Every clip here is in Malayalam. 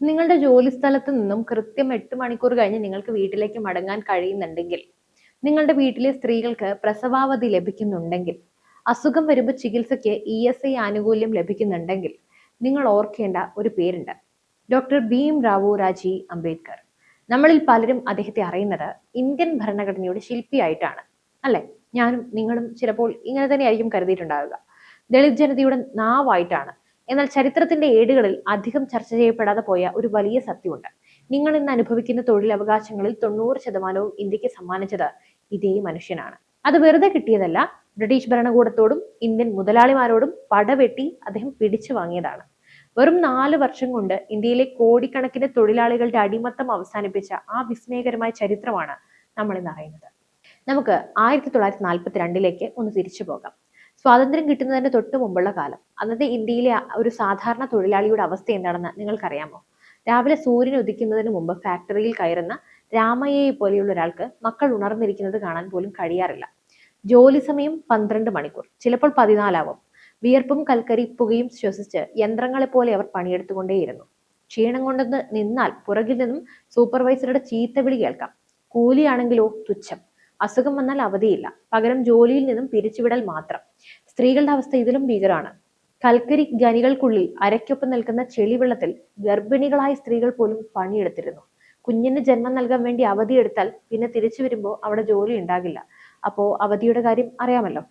നിങ്ങളുടെ ജോലി സ്ഥലത്ത് നിന്നും കൃത്യം എട്ട് മണിക്കൂർ കഴിഞ്ഞ് നിങ്ങൾക്ക് വീട്ടിലേക്ക് മടങ്ങാൻ കഴിയുന്നുണ്ടെങ്കിൽ നിങ്ങളുടെ വീട്ടിലെ സ്ത്രീകൾക്ക് പ്രസവാവധി ലഭിക്കുന്നുണ്ടെങ്കിൽ അസുഖം വരുമ്പോൾ ചികിത്സയ്ക്ക് ഇ എസ് ഐ ആനുകൂല്യം ലഭിക്കുന്നുണ്ടെങ്കിൽ നിങ്ങൾ ഓർക്കേണ്ട ഒരു പേരുണ്ട്. ഡോക്ടർ ഭീം റാവു രാജി അംബേദ്കർ. നമ്മളിൽ പലരും അദ്ദേഹത്തെ അറിയുന്നത് ഇന്ത്യൻ ഭരണഘടനയുടെ ശില്പിയായിട്ടാണ് അല്ലെ? ഞാനും നിങ്ങളും ചിലപ്പോൾ ഇങ്ങനെ തന്നെയായിരിക്കും കരുതിയിട്ടുണ്ടാവുക. ദളിത് ജനതയുടെ നാവായിട്ടാണ് എന്നാൽ ചരിത്രത്തിന്റെ ഏടുകളിൽ അധികം ചർച്ച ചെയ്യപ്പെടാതെ പോയ ഒരു വലിയ സത്യമുണ്ട്. നിങ്ങൾ ഇന്ന് അനുഭവിക്കുന്ന തൊഴിലവകാശങ്ങളിൽ തൊണ്ണൂറ് ശതമാനവും ഇന്ത്യയ്ക്ക് സമ്മാനിച്ചത് ഇതേ മനുഷ്യനാണ്. അത് വെറുതെ കിട്ടിയതല്ല ബ്രിട്ടീഷ് ഭരണകൂടത്തോടും ഇന്ത്യൻ മുതലാളിമാരോടും പടവെട്ടി അദ്ദേഹം പിടിച്ചു വാങ്ങിയതാണ്. വെറും നാല് വർഷം കൊണ്ട് ഇന്ത്യയിലെ കോടിക്കണക്കിന് തൊഴിലാളികളുടെ അടിമത്തം അവസാനിപ്പിച്ച ആ വിസ്മയകരമായ ചരിത്രമാണ് നമ്മൾ ഇന്ന് അറിയുന്നത്. നമുക്ക് ആയിരത്തി തൊള്ളായിരത്തി നാൽപ്പത്തി രണ്ടിലേക്ക് ഒന്ന് തിരിച്ചു പോകാം. സ്വാതന്ത്ര്യം കിട്ടുന്നതിന് തൊട്ട് മുമ്പുള്ള കാലം. അന്നത്തെ ഇന്ത്യയിലെ ഒരു സാധാരണ തൊഴിലാളിയുടെ അവസ്ഥ എന്താണെന്ന് നിങ്ങൾക്കറിയാമോ? രാവിലെ സൂര്യൻ ഉദിക്കുന്നതിന് മുമ്പ് ഫാക്ടറിയിൽ കയറുന്ന രാമയ്യയെ പോലെയുള്ള ഒരാൾക്ക് മക്കൾ ഉണർന്നിരിക്കുന്നത് കാണാൻ പോലും കഴിയാറില്ല. ജോലി സമയം പന്ത്രണ്ട് മണിക്കൂർ. ചിലപ്പോൾ പതിനാലാവും. വിയർപ്പും കൽക്കരി പുകയും ശ്വസിച്ച് യന്ത്രങ്ങളെപ്പോലെ അവർ പണിയെടുത്തുകൊണ്ടേയിരുന്നു. ക്ഷീണം കൊണ്ടെന്ന് നിന്നാൽ പുറകിൽ നിന്നും സൂപ്പർവൈസറുടെ ചീത്തവിളി കേൾക്കാം. കൂലിയാണെങ്കിലോ തുച്ഛം. അസുഖം വന്നാൽ അവധിയില്ല. പകരം ജോലിയിൽ നിന്നും പിരിച്ചുവിടൽ മാത്രം. സ്ത്രീകളുടെ അവസ്ഥ ഇതിലും ഭീകരമാണ്. കൽക്കരി ഖനികൾക്കുള്ളിൽ അരയ്ക്കൊപ്പം നിൽക്കുന്ന ചെളിവെള്ളത്തിൽ ഗർഭിണികളായ സ്ത്രീകൾ പോലും പണിയെടുത്തിരുന്നു. കുഞ്ഞിന് ജന്മം നൽകാൻ വേണ്ടി അവധി എടുത്താൽ പിന്നെ തിരിച്ചു വരുമ്പോൾ അവിടെ ജോലി ഉണ്ടാകില്ല. അപ്പോ അവധിയുടെ കാര്യം അറിയാമല്ലോ.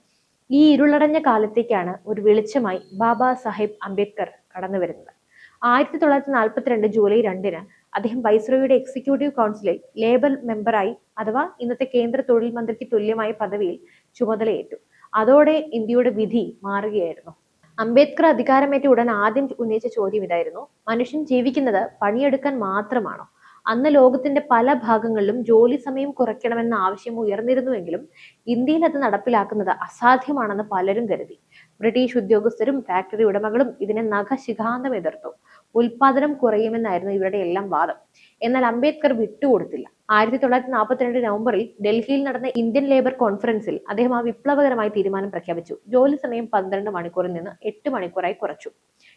ഈ ഇരുളടഞ്ഞ കാലത്തേക്കാണ് ഒരു വെളിച്ചമായി ബാബാ സാഹിബ് അംബേദ്കർ കടന്നു വരുന്നത് ആയിരത്തി തൊള്ളായിരത്തി നാൽപ്പത്തിരണ്ട് ജൂലൈ രണ്ടിന് അദ്ദേഹം വൈസ്രോയുടെ എക്സിക്യൂട്ടീവ് കൗൺസിലിൽ ലേബർ മെമ്പറായി അഥവാ ഇന്നത്തെ കേന്ദ്ര തൊഴിൽ മന്ത്രിക്ക് തുല്യമായ പദവിയിൽ ചുമതലയേറ്റു. അതോടെ ഇന്ത്യയുടെ വിധി മാറുകയായിരുന്നു. അംബേദ്കർ അധികാരമേറ്റ ഉടൻ ആദ്യം ഉന്നയിച്ച ചോദ്യം ഇതായിരുന്നു. മനുഷ്യൻ ജീവിക്കുന്നത് പണിയെടുക്കാൻ മാത്രമാണോ? അന്ന് ലോകത്തിന്റെ പല ഭാഗങ്ങളിലും ജോലി സമയം കുറയ്ക്കണമെന്ന ആവശ്യം ഉയർന്നിരുന്നുവെങ്കിലും ഇന്ത്യയിൽ അത് നടപ്പിലാക്കുന്നത് അസാധ്യമാണെന്ന് പലരും കരുതി. ബ്രിട്ടീഷ് ഉദ്യോഗസ്ഥരും ഫാക്ടറി ഉടമകളും ഇതിനെ നഖശിഖാന്തം എതിർത്തു. ഉൽപാദനം കുറയുമെന്നായിരുന്നു ഇവരുടെ എല്ലാം വാദം. എന്നാൽ അംബേദ്കർ വിട്ടുകൊടുത്തില്ല. ആയിരത്തി തൊള്ളായിരത്തി നാൽപ്പത്തിരണ്ട് നവംബറിൽ ഡൽഹിയിൽ നടന്ന ഇന്ത്യൻ ലേബർ കോൺഫറൻസിൽ അദ്ദേഹം ആ വിപ്ലവകരമായ തീരുമാനം പ്രഖ്യാപിച്ചു. ജോലി സമയം പന്ത്രണ്ട് മണിക്കൂറിൽ നിന്ന് എട്ട് മണിക്കൂറായി കുറച്ചു.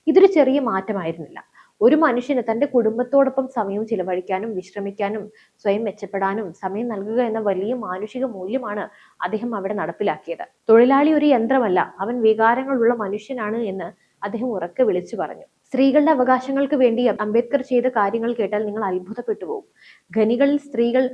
ഇതൊരു ചെറിയ മാറ്റമായിരുന്നില്ല. ഒരു മനുഷ്യന് തന്റെ കുടുംബത്തോടൊപ്പം സമയം ചിലവഴിക്കാനും വിശ്രമിക്കാനും സ്വയം മെച്ചപ്പെടാനും സമയം നൽകുക എന്ന വലിയ മാനുഷിക മൂല്യമാണ് അദ്ദേഹം അവിടെ നടപ്പിലാക്കിയത്. തൊഴിലാളി ഒരു യന്ത്രമല്ല. അവൻ വികാരങ്ങളുള്ള മനുഷ്യനാണ് എന്ന് അദ്ദേഹം ഉറക്കെ വിളിച്ചു പറഞ്ഞു. സ്ത്രീകളുടെ അവകാശങ്ങൾക്ക് വേണ്ടി അംബേദ്കർ ചെയ്ത കാര്യങ്ങൾ കേട്ടാൽ നിങ്ങൾ അത്ഭുതപ്പെട്ടു പോകും ഖനികളിൽ സ്ത്രീകൾ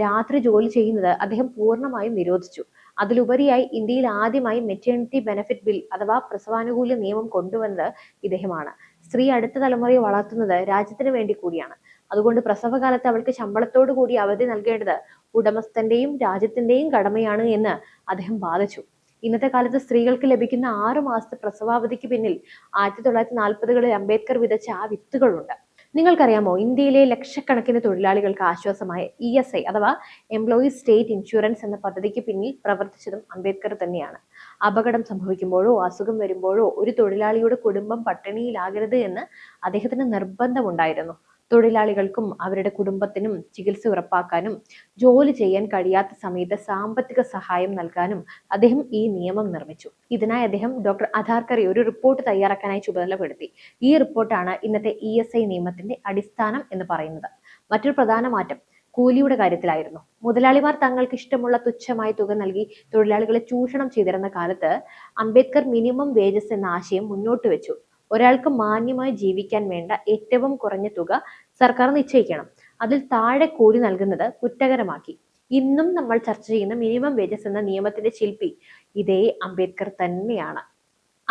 രാത്രി ജോലി ചെയ്യുന്നത് അദ്ദേഹം പൂർണമായും നിരോധിച്ചു. അതിലുപരിയായി ഇന്ത്യയിൽ ആദ്യമായി മെറ്റേണിറ്റി ബെനഫിറ്റ് ബിൽ അഥവാ പ്രസവാനുകൂല്യ നിയമം കൊണ്ടുവന്നത് ഇദ്ദേഹമാണ്. സ്ത്രീ അടുത്ത തലമുറയെ വളർത്തുന്നത് രാജ്യത്തിന് വേണ്ടി കൂടിയാണ്. അതുകൊണ്ട് പ്രസവകാലത്ത് അവൾക്ക് ശമ്പളത്തോടു കൂടി അവധി നൽകേണ്ടത് ഉടമസ്ഥന്റെയും രാജ്യത്തിന്റെയും കടമയാണ് എന്ന് അദ്ദേഹം വാദിച്ചു. ഇന്നത്തെ കാലത്ത് സ്ത്രീകൾക്ക് ലഭിക്കുന്ന ആറു മാസത്തെ പ്രസവാവധിക്ക് പിന്നിൽ ആയിരത്തി തൊള്ളായിരത്തി നാൽപ്പതുകളിൽ അംബേദ്കർ വിതച്ച ആ വിത്തുകളുണ്ട്. നിങ്ങൾക്കറിയാമോ ഇന്ത്യയിലെ ലക്ഷക്കണക്കിന് തൊഴിലാളികൾക്ക് ആശ്വാസമായ ഇ എസ് ഐ അഥവാ എംപ്ലോയീസ് സ്റ്റേറ്റ് ഇൻഷുറൻസ് എന്ന പദ്ധതിക്ക് പിന്നിൽ പ്രവർത്തിച്ചതും അംബേദ്കർ തന്നെയാണ്. അപകടം സംഭവിക്കുമ്പോഴോ അസുഖം വരുമ്പോഴോ ഒരു തൊഴിലാളിയുടെ കുടുംബം പട്ടിണിയിലാകരുത് എന്ന് അദ്ദേഹത്തിന് നിർബന്ധമുണ്ടായിരുന്നു. തൊഴിലാളികൾക്കും അവരുടെ കുടുംബത്തിനും ചികിത്സ ഉറപ്പാക്കാനും ജോലി ചെയ്യാൻ കഴിയാത്ത സമയത്ത് സാമ്പത്തിക സഹായം നൽകാനും അദ്ദേഹം ഈ നിയമം നിർമ്മിച്ചു. ഇതിനായി അദ്ദേഹം ഡോക്ടർ അധാർക്കറി ഒരു റിപ്പോർട്ട് തയ്യാറാക്കാനായി ചുമതലപ്പെടുത്തി. ഈ റിപ്പോർട്ടാണ് ഇന്നത്തെ ഇ എസ് ഐ നിയമത്തിന്റെ അടിസ്ഥാനം എന്ന് പറയുന്നത്. മറ്റൊരു പ്രധാന മാറ്റം കൂലിയുടെ കാര്യത്തിലായിരുന്നു. മുതലാളിമാർ തങ്ങൾക്ക് ഇഷ്ടമുള്ള തുച്ഛമായ തുക നൽകി തൊഴിലാളികളെ ചൂഷണം ചെയ്തിരുന്ന കാലത്ത് അംബേദ്കർ മിനിമം വേജസ് എന്ന ആശയം മുന്നോട്ട് വെച്ചു. ഒരാൾക്ക് മാന്യമായി ജീവിക്കാൻ വേണ്ട ഏറ്റവും കുറഞ്ഞ തുക സർക്കാർ നിശ്ചയിക്കണം. അതിൽ താഴെ കൂടി നൽകുന്നത് കുറ്റകരമാക്കി. ഇന്നും നമ്മൾ ചർച്ച ചെയ്യുന്ന മിനിമം വേജസ് എന്ന നിയമത്തിന്റെ ശില്പി ഇതേ അംബേദ്കർ തന്നെയാണ്.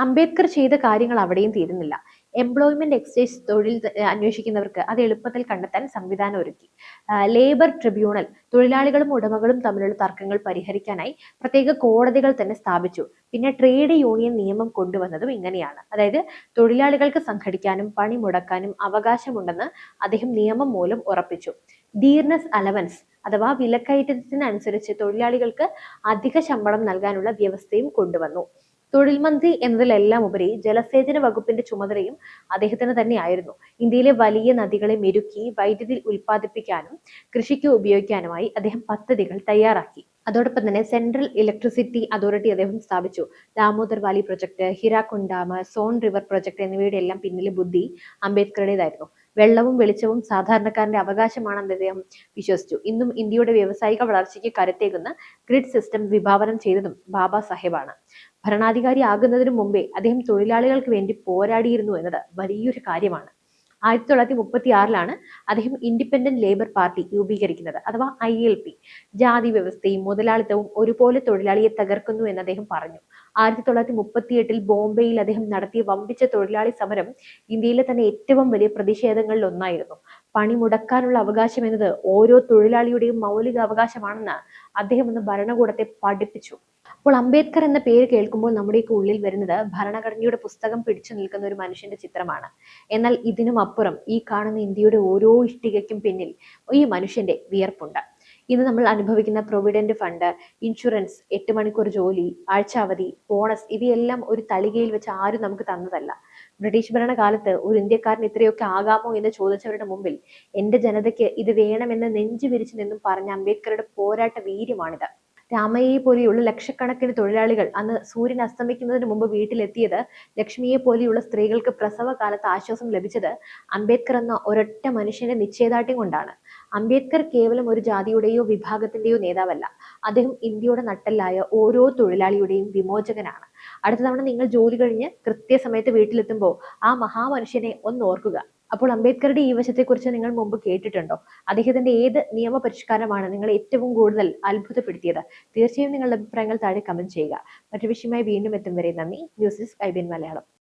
അംബേദ്കർ ചെയ്ത കാര്യങ്ങൾ അവിടെയും തീരുന്നില്ല. എംപ്ലോയ്മെന്റ് എക്സ്ചേഞ്ച് തൊഴിൽ അന്വേഷിക്കുന്നവർക്ക് അത് എളുപ്പത്തിൽ കണ്ടെത്താൻ സംവിധാനം ഒരുക്കി. ലേബർ ട്രിബ്യൂണൽ തൊഴിലാളികളും ഉടമകളും തമ്മിലുള്ള തർക്കങ്ങൾ പരിഹരിക്കാനായി പ്രത്യേക കോടതികൾ തന്നെ സ്ഥാപിച്ചു. പിന്നെ ട്രേഡ് യൂണിയൻ നിയമം കൊണ്ടുവന്നതും ഇങ്ങനെയാണ്. അതായത് തൊഴിലാളികൾക്ക് സംഘടിക്കാനും പണി മുടക്കാനും അവകാശമുണ്ടെന്ന് അദ്ദേഹം നിയമം മൂലം ഉറപ്പിച്ചു. ഡീർനെസ് അലവൻസ് അഥവാ വിലക്കയറ്റത്തിനനുസരിച്ച് തൊഴിലാളികൾക്ക് അധിക ശമ്പളം നൽകാനുള്ള വ്യവസ്ഥയും കൊണ്ടുവന്നു. തൊഴിൽ മന്ത്രി എന്നതിലെല്ലാം ഉപരി ജലസേചന വകുപ്പിന്റെ ചുമതലയും അദ്ദേഹത്തിന് തന്നെയായിരുന്നു. ഇന്ത്യയിലെ വലിയ നദികളെ മെരുക്കി വൈദ്യുതി ഉൽപ്പാദിപ്പിക്കാനും കൃഷിക്ക് ഉപയോഗിക്കാനുമായി അദ്ദേഹം പദ്ധതികൾ തയ്യാറാക്കി. അതോടൊപ്പം തന്നെ സെൻട്രൽ ഇലക്ട്രിസിറ്റി അതോറിറ്റി അദ്ദേഹം സ്ഥാപിച്ചു. Damodar valley project Hirakud dam Son river project എന്നിവയുടെ എല്ലാം പിന്നിലെ ബുദ്ധി അംബേദ്കറുടേതായിരുന്നു. വെള്ളവും വെളിച്ചവും സാധാരണക്കാരന്റെ അവകാശമാണെന്ന് അദ്ദേഹം വിശ്വസിച്ചു. ഇന്നും ഇന്ത്യയുടെ വ്യാവസായിക വളർച്ചയ്ക്ക് കരുത്തേകുന്ന ഗ്രിഡ് സിസ്റ്റം വിഭാവനം ചെയ്തതും ബാബാ സാഹേബാണ് ഭരണാധികാരി ആകുന്നതിനു മുമ്പേ അദ്ദേഹം തൊഴിലാളികൾക്ക് വേണ്ടി പോരാടിയിരുന്നു എന്നത് വലിയൊരു കാര്യമാണ്. ആയിരത്തി തൊള്ളായിരത്തി മുപ്പത്തി ആറിലാണ് അദ്ദേഹം ഇൻഡിപെൻഡന്റ് ലേബർ പാർട്ടി രൂപീകരിക്കുന്നത് അഥവാ ഐ എൽ പി ജാതി വ്യവസ്ഥയും മുതലാളിത്തവും ഒരുപോലെ തൊഴിലാളിയെ തകർക്കുന്നു എന്ന് അദ്ദേഹം പറഞ്ഞു. ആയിരത്തി തൊള്ളായിരത്തി മുപ്പത്തി എട്ടിൽ ബോംബെയിൽ അദ്ദേഹം നടത്തിയ വമ്പിച്ച തൊഴിലാളി സമരം ഇന്ത്യയിലെ തന്നെ ഏറ്റവും വലിയ പ്രതിഷേധങ്ങളിൽ ഒന്നായിരുന്നു. പണി മുടക്കാനുള്ള അവകാശം എന്നത് ഓരോ തൊഴിലാളിയുടെയും മൗലിക അവകാശമാണെന്ന് അദ്ദേഹം ഒന്ന് ഭരണകൂടത്തെ പഠിപ്പിച്ചു. അപ്പോൾ അംബേദ്കർ എന്ന പേര് കേൾക്കുമ്പോൾ നമ്മുടെയൊക്കെ ഉള്ളിൽ വരുന്നത് ഭരണഘടനയുടെ പുസ്തകം പിടിച്ചു നിൽക്കുന്ന ഒരു മനുഷ്യന്റെ ചിത്രമാണ്. എന്നാൽ ഇതിനും അപ്പുറം ഈ കാണുന്ന ഇന്ത്യയുടെ ഓരോ ഇഷ്ടികയ്ക്കും പിന്നിൽ ഈ മനുഷ്യന്റെ വിയർപ്പുണ്ട്. ഇന്ന് നമ്മൾ അനുഭവിക്കുന്ന പ്രൊവിഡന്റ് ഫണ്ട് ഇൻഷുറൻസ് എട്ട് മണിക്കൂർ ജോലി ആഴ്ചാവധി ബോണസ് ഇവയെല്ലാം ഒരു തളികയിൽ വെച്ച് ആരും നമുക്ക് തന്നതല്ല. ബ്രിട്ടീഷ് ഭരണകാലത്ത് ഒരു ഇന്ത്യക്കാരൻ ഇത്രയൊക്കെ ആകാമോ എന്ന് ചോദിച്ചവരുടെ മുമ്പിൽ എന്റെ ജനതയ്ക്ക് ഇത് വേണമെന്ന് നെഞ്ചു വിരിച്ചു നിന്നും പറഞ്ഞ അംബേദ്കറുടെ പോരാട്ട വീര്യമാണിത്. രാമയ്യയെ പോലെയുള്ള ലക്ഷക്കണക്കിന് തൊഴിലാളികൾ അന്ന് സൂര്യൻ അസ്തമിക്കുന്നതിന് മുമ്പ് വീട്ടിലെത്തിയത് ലക്ഷ്മിയെ പോലെയുള്ള സ്ത്രീകൾക്ക് പ്രസവ കാലത്ത് ആശ്വാസം ലഭിച്ചത് അംബേദ്കർ എന്ന ഒരൊറ്റ മനുഷ്യന്റെ നിശ്ചയദാർഢ്യം കൊണ്ടാണ്. അംബേദ്കർ കേവലം ഒരു ജാതിയുടെയോ വിഭാഗത്തിന്റെയോ നേതാവല്ല. അദ്ദേഹം ഇന്ത്യയുടെ നട്ടല്ലായ ഓരോ തൊഴിലാളിയുടെയും വിമോചകനാണ്. അടുത്ത തവണ നിങ്ങൾ ജോലി കഴിഞ്ഞ് കൃത്യസമയത്ത് വീട്ടിലെത്തുമ്പോൾ ആ മഹാമനുഷ്യനെ ഒന്ന് ഓർക്കുക. അപ്പോൾ അംബേദ്കറുടെ ഈ വശത്തെക്കുറിച്ച് നിങ്ങൾ മുമ്പ് കേട്ടിട്ടുണ്ടോ? അദ്ദേഹത്തിന്റെ ഏത് നിയമ പരിഷ്കാരമാണ് നിങ്ങളെ ഏറ്റവും കൂടുതൽ അത്ഭുതപ്പെടുത്തിയത്? തീർച്ചയായും നിങ്ങളുടെ അഭിപ്രായങ്ങൾ താഴെ കമന്റ് ചെയ്യുക. മറ്റു വിഷയമായി വീണ്ടും എത്തും വരെ നന്ദി. News desk I Malayalam.